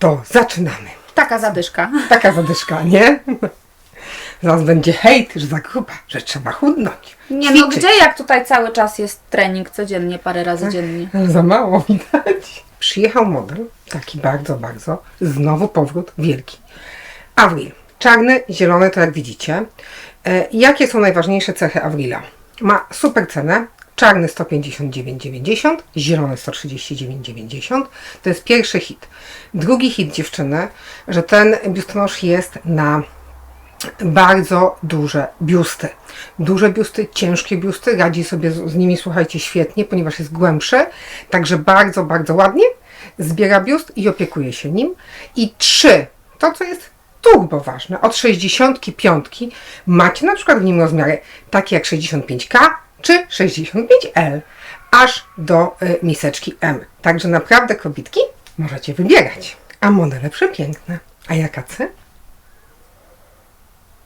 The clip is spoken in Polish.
to zaczynamy. Taka zadyszka. Taka zadyszka, nie? Zaraz będzie hejt, że za gruba, że trzeba chudnąć. Nie no, gdzie jak tutaj cały czas jest trening codziennie, parę razy dziennie. Ale za mało widać. Przyjechał model, taki bardzo, bardzo, znowu powrót wielki. Avril. Czarny, zielony, to jak widzicie. E, jakie są najważniejsze cechy Avrila? Ma super cenę. Czarny 159,90, zielony 139,90. To jest pierwszy hit. Drugi hit dziewczyny, że ten biustonosz jest na bardzo duże biusty. Duże biusty, ciężkie biusty, radzi sobie z, z nimi, słuchajcie, świetnie, ponieważ jest głębszy, także bardzo, bardzo ładnie zbiera biust i opiekuje się nim. I trzy, to co jest turbo ważne, od 65 macie na przykład w nim rozmiary takie jak 65K czy 65L, aż do y, miseczki M. Także naprawdę kobietki możecie wybierać. A modele przepiękne. A jaka cena?